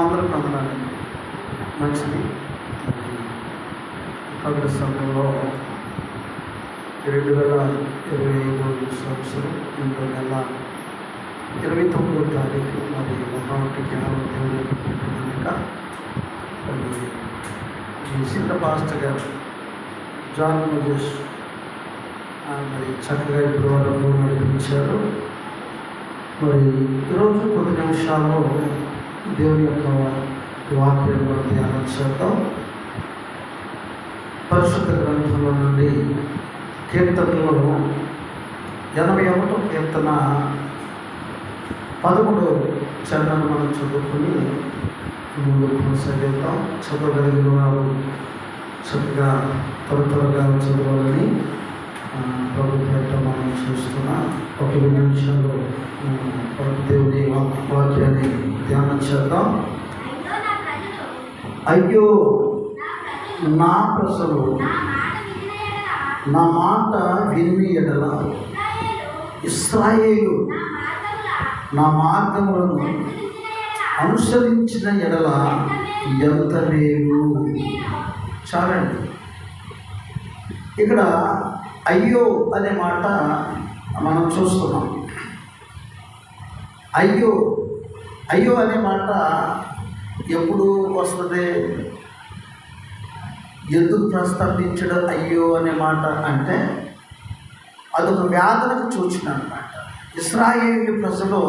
అందరూ కొందరండి మంచిది. పగల సమయంలో రెండు వేల ఇరవై మూడు సంవత్సరం రెండు నెల ఇరవై తొమ్మిదో తారీఖు మరి ఒకటి కేవలం దేవుని కనుక ఈ సిద్ధ పాస్టర్ గారు జాన్ మజేష్ మరి చక్కగా ఇప్పుడు వరకు నడిపించారు మరి ఈరోజు కొద్ది నిమిషాల్లో దేవుని యొక్క వాక్యం మనం ధ్యానం చేద్దాం. పరిశుద్ధ గ్రంథంలో నుండి కీర్తనలో ఎనభై ఒకటో కీర్తన పదమూడు చరణాలు మనం చదువుకొని ముందు కొనసాగిద్దాం. చదవగలిగిన వారు చక్కగా త్వర త్వరగా చదవాలని ఆ, మనం చూస్తున్న. ఒక రెండు నిమిషాలు దేవుని వాక్యాన్ని ధ్యానం చేద్దాం. అయ్యో నా ప్రజలు నా మాట విని ఎడల. ఇస్రాయేలు నా మార్గములను అనుసరించిన ఎడల ఎంత మేలు. చాలండి. ఇక్కడ అయ్యో అనే మాట మనం చూస్తున్నాం. అయ్యో అయ్యో అనే మాట ఎప్పుడు వస్తుంది. ఎందుకు ప్రస్తావించడం అయ్యో అనే మాట అంటే అదొక వ్యాధులకు చూచిన అనమాట ఇస్రాయేల్ ప్రజలు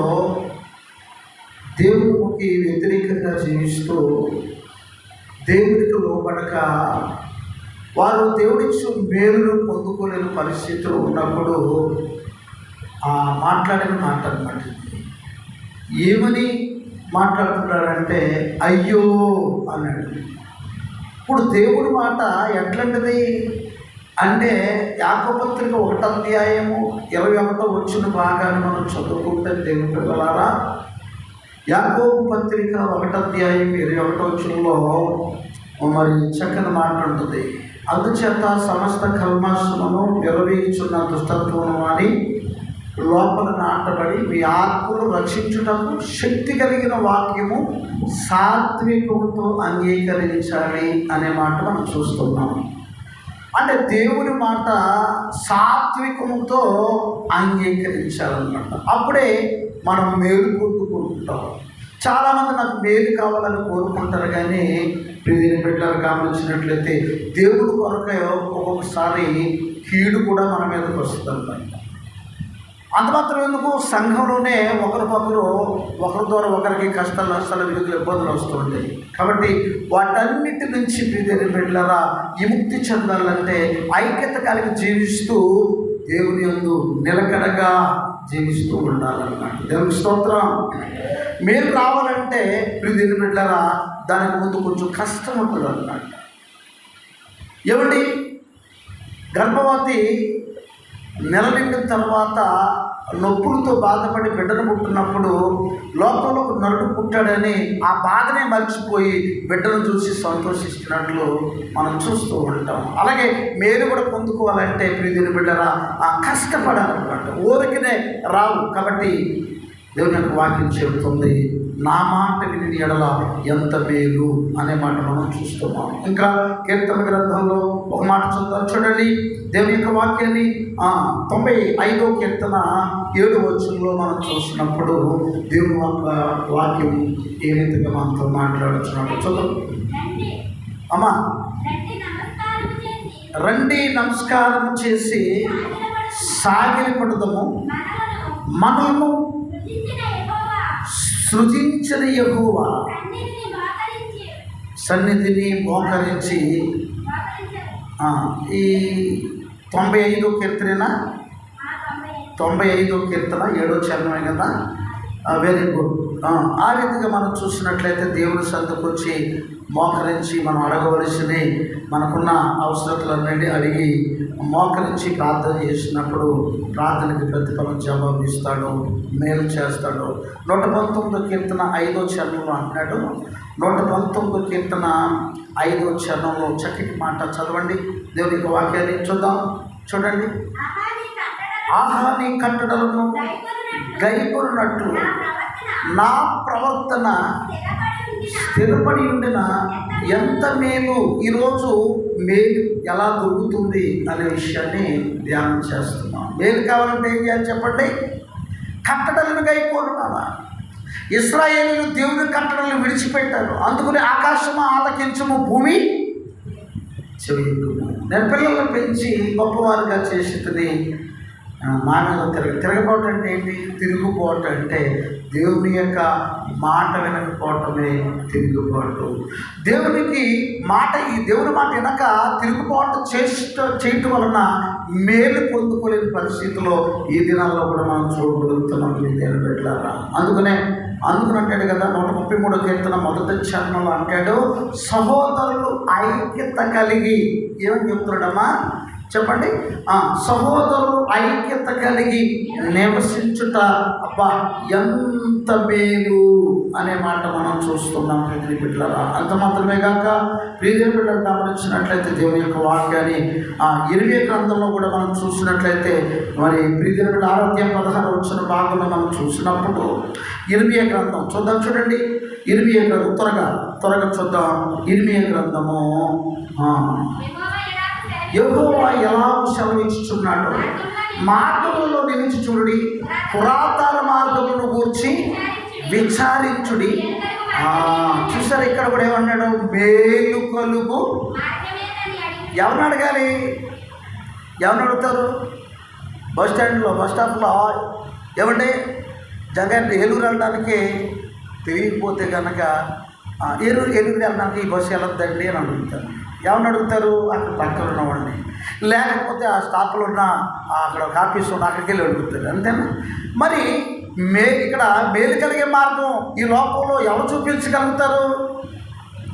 దేవునికి వ్యతిరేకంగా జీవిస్తూ దేవుడికి లోపడక వారు దేవుడిచ్చు మేలును పొందుకోలేని పరిస్థితులు ఉన్నప్పుడు ఆ మాట్లాడిన మాట అనమాట ఏమని మాట్లాడుతున్నాడంటే అయ్యో అన్నాడు. ఇప్పుడు దేవుడి మాట ఎట్లాంటిది? అంటే యాకపత్రిక ఒకటో అధ్యాయము ఇరవై ఒకటో వచ్చిన భాగాన్ని మనం చదువుకుంటే దేవుడి పిల్లలారా యాకోబు పత్రిక ఒకటో అధ్యాయం ఇరవై ఒకటో వచ్చినలో మరి చక్కని మాట ఉంటుంది. అందుచేత సమస్త కల్మాసమును నిర్వహించున్న దుష్టత్వము అని లోపల నాటబడి మీ ఆత్మను రక్షించుటకు శక్తి కలిగిన వాక్యము సాత్వికముతో అంగీకరించాలి అనే మాట మనం చూస్తున్నాం. అంటే దేవుని మాట సాత్వికముతో అంగీకరించాలన్నమాట. అప్పుడే మనం మేలు పొందుకుంటాం చాలామంది నాకు మేలు కావాలని కోరుకుంటారు కానీ ప్రియని బిడ్డలు గమనించినట్లయితే దేవుడు కొరకు ఒక్కొక్కసారి కీడు కూడా మన మీదకి వస్తుంది అంత మాత్రం ఎందుకు? సంఘంలోనే ఒకరికొకరు ఒకరి ద్వారా ఒకరికి కష్టాలు నష్టాలు విడుదల ఇబ్బందులు వస్తుంటాయి కాబట్టి వాటన్నిటి నుంచి ప్రీతిని బిడ్డలరా విముక్తి చెందాలంటే ఐక్యత కలిగి జీవిస్తూ దేవుని యందు నిలకడగా జీవిస్తూ ఉండాలన్నమాట. దేవుని స్తోత్రం. మీరు రావాలంటే ప్రీతిని బిడ్డలరా దానికి ముందు కొంచెం కష్టం ఉంటుంది అన్నమాట ఏమండి? గర్భవతి నెల నిండిన తర్వాత నొప్పులతో బాధపడి బిడ్డను పుట్టినప్పుడు లోపల ఒక నరుడు పుట్టాడని ఆ బాధనే మర్చిపోయి బిడ్డను చూసి సంతోషిస్తున్నట్లు మనం చూస్తూ ఉంటాం. అలాగే మీరు కూడా పొందుకోవాలంటే ప్రీతిని బిడ్డరా ఆ కష్టపడాలన్నమాట. ఊరికనే రావు. కాబట్టి దేవుని యొక్క వాక్యం చెబుతుంది నా మాట విని ఎడల ఎంత మేలు అనే మాట మనం చూస్తున్నాం. ఇంకా కీర్తన గ్రంథంలో ఒక మాట చూద్దాం చూడండి దేవుని యొక్క వాక్యాన్ని తొంభై ఐదో కీర్తన ఏడు వచ్చంలో మనం చూసినప్పుడు దేవుని యొక్క వాక్యం ఏ రీతిగా మనతో మాట్లాడుతున్నాడు చూద్దాం. అమ్మా రండి నమస్కారం చేసి సాగిలపడదము. మనము సృజించిన యహోవా. సన్నిధిని మోకరించి. ఈ తొంభై ఐదో కీర్తన తొంభై ఐదో కీర్తన ఏడో చరణమే కదా? వెరీ గుడ్ ఆ రీతిగా మనం చూసినట్లయితే దేవుని సందుకు వచ్చి మోకరించి మనం అడగవలసిన మనకున్న అవసరతలన్నీ అడిగి మోకరించి ప్రార్థన చేసినప్పుడు ప్రార్థనకి ప్రతిఫలం జవాబు ఇస్తాడు మేలు చేస్తాడు. నూట పంతొమ్మిదో కీర్తన ఐదో చరణంలో అంటున్నాడు. నూట పంతొమ్మిదో కీర్తన ఐదో చరణంలో చక్కటి మాట చదవండి. దేవుని యొక్క వాక్యాన్ని చూద్దాం. చూడండి. ఆహా నీ కట్టడలను గైకొన్నట్లు నా ప్రవర్తన స్థిరపడి ఉండిన ఎంత మేలు ఈరోజు మేలు ఎలా దొరుకుతుంది అనే విషయాన్ని ధ్యానం చేస్తున్నాం. మేలు కావాలంటే ఏం చేయాలి చెప్పండి? కట్టడలను గైకోవాలి ఇస్రాయేలీలు దేవుని కట్టడలను విడిచిపెట్టారు. అందుకని ఆకాశము ఆలకించము భూమి చెవి నేను పిల్లలను పెంచి గొప్పవారుగా చేసేది మానవ తిరగ తిరగపోవటం అంటే ఏంటి? తిరుగుపోవటం అంటే దేవుని యొక్క మాట వినకపోవటమే తిరుగుబాటు. దేవునికి మాట ఈ దేవుని మాట వినక తిరుగుబాటు చేష్ట చేయటం వలన మేలు పొందుకోలేని పరిస్థితిలో ఈ దినాల్లో కూడా మనం చూడగలుగుతున్నాం దేవుని పెట్టారా అందుకనే అందుకని అంటాడు కదా నూట ముప్పై మూడో కీర్తన మొదటి చరణంలో అంటాడు సహోదరులు ఐక్యత కలిగి ఏమని చెప్తున్నాడమ్మా? చెప్పండి? సహోదరులు ఐక్యత కలిగి నివసించుట అబ్బా ఎంత మేలు అనే మాట మనం చూస్తున్నాం ప్రీతి బిడ్డలరా. అంత మాత్రమే కాక ప్రీతి బిడ్డలు గమనించినట్లయితే దేవుని యొక్క వాక్యాన్ని ఆ ఇరవై గ్రంథంలో కూడా మనం చూసినట్లయితే మరి ప్రీతి బిడ్డ ఆరోగ్యం పదహారు వచ్చిన భాగంలో మనం చూసినప్పుడు ఇరవై గ్రంథం చూద్దాం చూడండి. ఇరవై గ్రంథం త్వరగా త్వరగా చూద్దాం. ఇరవై గ్రంథము యహోవా ఎలా సెలవిచ్చుచున్నాడు మార్గములో నిలిచి చూడుడి పురాతన మార్గములను కూర్చి విచారించుడి. చూసారు ఇక్కడ కూడా ఏమన్నాడు? మేలు కలుగు. ఎవరిని అడగాలి? ఎవరిని అడుగుతారు? బస్ స్టాండ్లో బస్ స్టాప్లో. ఏమంటే జగన్ ఏలూరు వెళ్ళడానికి తెలియకపోతే కనుక ఏలూరు ఏలూరు వెళ్ళడానికి ఈ బస్సు వెళ్ళొద్దండి అని అడుగుతాను ఎవరిని అడుగుతారు? అక్కడ పక్కన ఉన్నవాడిని. లేకపోతే ఆ స్టాప్లో ఉన్న అక్కడ ఒక ఆఫీస్ ఉన్న అక్కడికి వెళ్ళి అడుగుతారు. అంతేనా? మరి మే ఇక్కడ మేలు కలిగే మార్గం ఈ లోకంలో ఎవరు చూపించగలుగుతారు?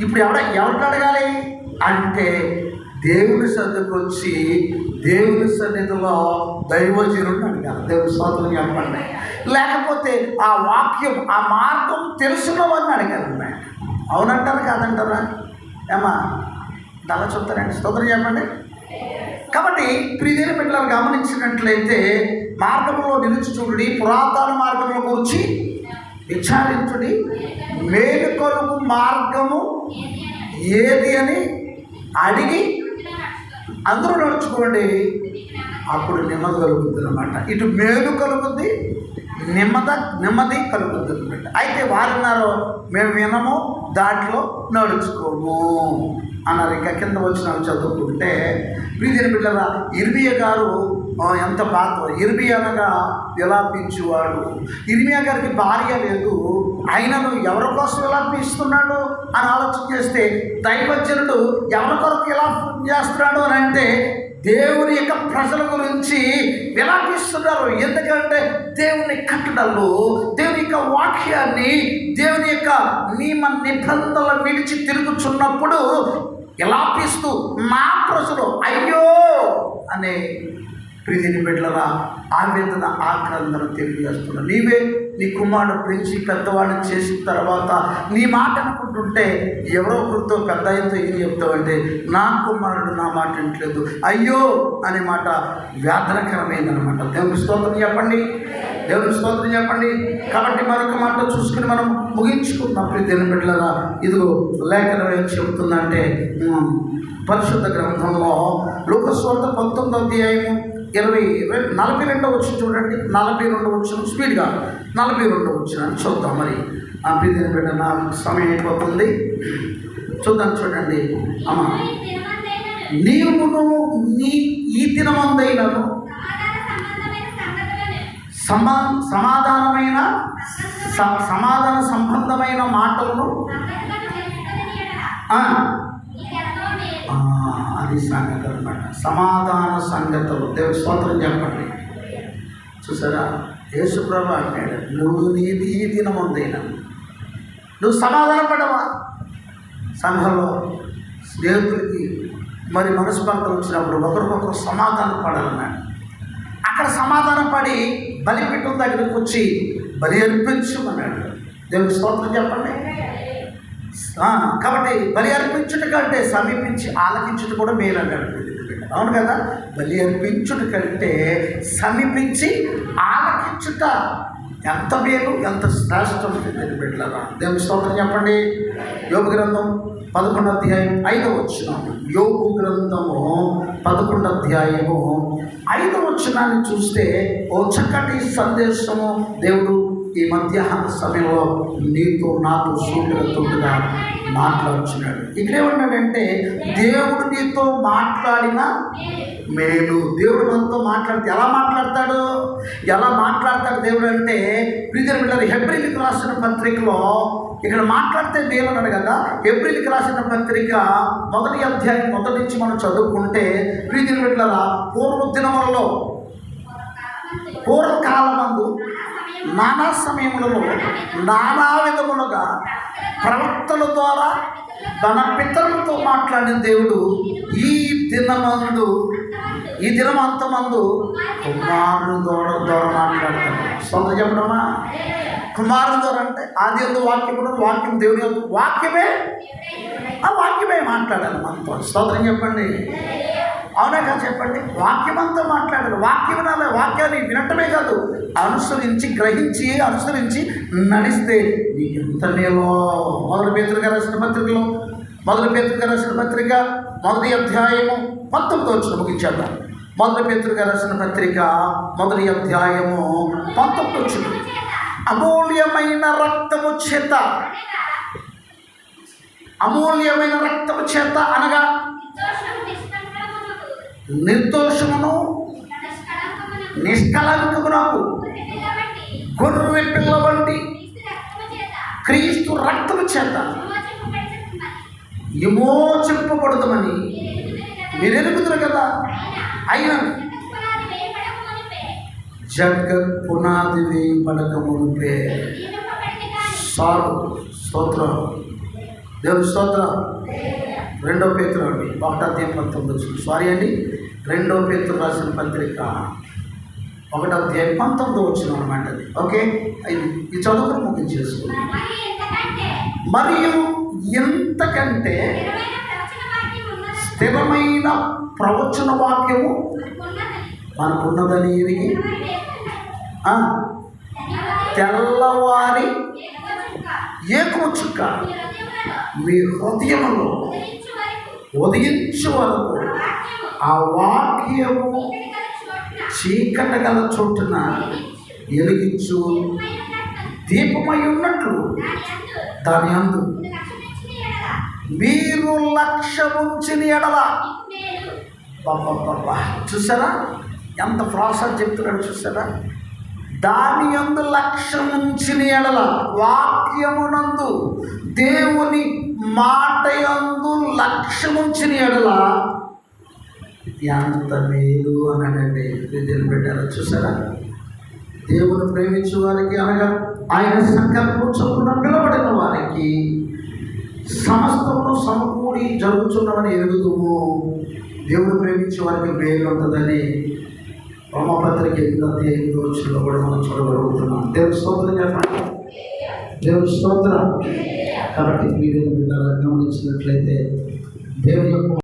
ఇప్పుడు ఎవడ ఎవరిని అడగాలి? అంటే దేవుని సన్నిధికి వచ్చి దేవుని సన్నిధిలో దైవజనుడిని అడిగారు దేవుని స్తోత్రం చెప్పండి లేకపోతే ఆ వాక్యం ఆ మార్గం తెలిసిన వారిని అడగాలి. అవునంటారు? కాదంటారా? ఏమా అలా చెప్తారండి స్తోత్రం చెప్పండి. కాబట్టి ప్రియమైన బిడ్డలను గమనించినట్లయితే మార్గంలో నిలిచి చూడండి పురాతన మార్గంలో గురించి విచారించుడి. మేలు మార్గము ఏది అని అడిగి అందరూ నడుచుకోండి. అప్పుడు నెమ్మది కలుగుతుంది అనమాట ఇటు మేలు కలుగుద్ది నెమ్మద నెమ్మది కలుగుతుంది అనమాట అయితే వారున్నారు మేము వినము దాంట్లో నడుచుకోము. అన్నారు. ఇంకా కింద వచ్చిన చదువుకుంటే ప్రీతిని బిడ్డల ఇర్మియ గారు ఎంత పాత్ర ఇర్మియ అనగా విలాపించేవాడు ఇర్మియా గారికి భార్య లేదు ఆయనను ఎవరి కోసం విలాపిస్తున్నాడు అని ఆలోచన చేస్తే దైవజనుడు ఎవరి కొరకు ఎలా చేస్తున్నాడు అని అంటే దేవుని యొక్క ప్రజల గురించి విలాపిస్తున్నారు ఎందుకంటే దేవుని కట్టడలు దేవుని యొక్క వాక్యాన్ని దేవుని యొక్క నియమ నిబంధనలు విడిచి తిరుగుచున్నప్పుడు ఎలా పిస్తూ నా ప్రజలు అయ్యో! అనే ప్రీతిని బిడ్డలరా ఆవేదన ఆక్రందన తెలియజేస్తున్నా. నీవే నీ కుమారుడు పెంచి పెద్దవాళ్ళు చేసిన తర్వాత నీ మాట అనుకుంటుంటే ఎవరో ఒకరితో పెద్ద అయితే ఏం చెప్తావంటే నా కుమారుడు నా మాట వింటలేదు అయ్యో! అనే మాట వేదనకరమైందనమాట దేవుని స్తోత్రం చెప్పండి. దేవుని స్తోత్రం చెప్పండి. కాబట్టి మరొక మాట చూసుకుని మనం ముగించుకుందాం. ప్రతి బిడ్డలరా ఇదిగో లేఖనం ఏం చెబుతుందంటే పరిశుద్ధ గ్రంథంలో లోకస్వార్థ పంతొమ్మిది అధ్యాయము ఇరవై ఇరవై నలభై రెండో వచ్చిన చూడండి. నలభై రెండో వచ్చిన స్పీడ్గా నలభై రెండో వచ్చిన చూద్దాం మరి. ఆ ప్రీతిని బిడ్డ నా సమయం అయిపోతుంది. చూద్దాం చూడండి. అమ్మ నీవును నీ ఈ దినమందైనను సమా సమాధానమైన స- సమాధాన సంబంధమైన మాటలను అది సంగతి అనమాట. సమాధాన సంగతులు. దేవుని స్తోత్రం చెప్పండి. చూసారా? యేసుప్రభు అంటాడు నువ్వు నీది ఈ దినముందైనా నువ్వు సమాధాన పడవా? సంఘంలో స్నేహితులకి మరి మనస్పర్ధలు వచ్చినప్పుడు ఒకరికొకరు సమాధానం పడాలన్నాడు. అక్కడ సమాధానం పడి బలిపీఠం దగ్గరికి వచ్చి బలి అర్పించమన్నాడు దేవుని స్తోత్రం చెప్పండి? కాబట్టి బలి అర్పించుట కంటే సమీపించి ఆలకించుట కూడా మేలు అన్నాడు అవును కదా? బలి అర్పించుట కంటే సమీపించి ఆలకించుట ఎంత మేలు ఎంత శ్రేష్టం దేవుని దేవుని స్తోత్రం చెప్పండి? యోగ గ్రంథం పదకొండు అధ్యాయం ఐదవ వచ్చిన యోగు గ్రంథము పదకొండు అధ్యాయము ఐదవ వచనాన్ని చూస్తే ఓ చక్కటి సందేశము దేవుడు ఈ మధ్యాహ్న సమయంలో నీతో నాతో సూటిగా మాట్లాడుచున్నాడు. ఇక్కడే ఏమన్నాడంటే దేవుడు నీతో మాట్లాడిన మేలు. దేవుడు మనతో మాట్లాడితే ఎలా మాట్లాడతాడు? ఎలా మాట్లాడతాడు దేవుడు అంటే ప్రీతిని బిడ్డలు హెబ్రిల్కి రాసిన పత్రికలో ఇక్కడ మాట్లాడితే మేలు కదా? ఏప్రిల్కి రాసిన పత్రిక మొదటి అధ్యాయం మొదటి నుంచి మనం చదువుకుంటే ప్రీతిని బిడ్డల పూర్వ దినములలో. పూర్వకాలమందు నానా సమయములలో నానా విధములుగా ప్రవక్తల ద్వారా తన పితరులతో మాట్లాడిన దేవుడు ఈ దినమందు ఈ దినమంతమందు కుమారుడు ద్వారా ద్వారా మాట్లాడతాడు. సొంత చెప్పడమా? కుమారుడు ద్వారా అంటే ఆది ఎందు వాక్యం కూడా వాక్యం దేవుని యొక్క వాక్యమే? ఆ వాక్యమే మాట్లాడాలి మనతో. స్తోత్రం చెప్పండి. అవునా కాదు చెప్పండి. వాక్యమంతా మాట్లాడాలి. వాక్యం వినాలి వాక్యాన్ని వినటమే కాదు. అనుసరించి గ్రహించి అనుసరించి నడిస్తే నీకు ఎంత లేవో మొదటి పేతులుగా రాసిన పత్రికలో. మొదటి పేతులుగా రాసిన పత్రిక మొదటి అధ్యాయము పంతొమ్మిది వచ్చిన ముగించేద్దాం. మొదటి పేతులుగా రాసిన పత్రిక మొదటి అధ్యాయము పంతొమ్మిది అమూల్యమైన రక్తము చేత. అమూల్యమైన రక్తము చేత అనగా నిర్దోషమును నిష్కలంకమునకు గొర్రె పిల్ల వంటి క్రీస్తు రక్తము చేత విమోచింపబడదమని మీరు ఎరుగుతున్నారు కదా? జగత్ పునాది మునిపే సారు స్తోత్రం. దేవుని స్తోత్రం. రెండో పేతులు అండి ఒకటో పంతొమ్మిది వచ్చింది. సారీ అండి రెండో పేతులు రాసిన పత్రిక ఒకటో అధ్యాయం పంతొమ్మిది వచ్చిన అనమాట అది. ఓకే? ఇది ఈ చదువుకుని ముగించేసుకుంది మరియు ఎంతకంటే స్థిరమైన ప్రవచన వాక్యము మనకున్నదని. ఎరిగి ఆ, తెల్లవారి ఏకము చుక్క మీ హృదయంలో ఉదయించే వరకు ఆ వాక్యము చీకట గల చోటున ఎలిగించు దీపమై ఉన్నట్లు దాని అందు మీరు లక్ష్యముంచిన ఎడల. చూసారా? ఎంత ప్రాసెస్ చెప్తున్నాడు చూసారా? దాని యందు లక్ష్యముంచిన ఎడల వాక్యమునందు దేవుని మాట యందు లక్ష్యముంచిన ఎడల ఎంత మేలు అన్నాడండి విద్యను పెట్టారు? చూసారా? దేవుని ప్రేమించే వారికి అనగా ఆయన సంకల్పం చొప్పున పిలబడిన వారికి సమస్తము సమకూడి జరుగుతున్నవని ఎరుగుదుము. దేవుడు ప్రేమించే వారికి మేలు ఉంటుందని రోమపత్రిక ఎనిమిది ఎనిమిది రోజుల్లో కూడా మనం చూడగలుగుతున్నాం దేవుని స్తోత్రం చెప్పండి. దేవుని స్తోత్రం. కాబట్టి మీరు గమనించినట్లయితే దేవుని యొక్క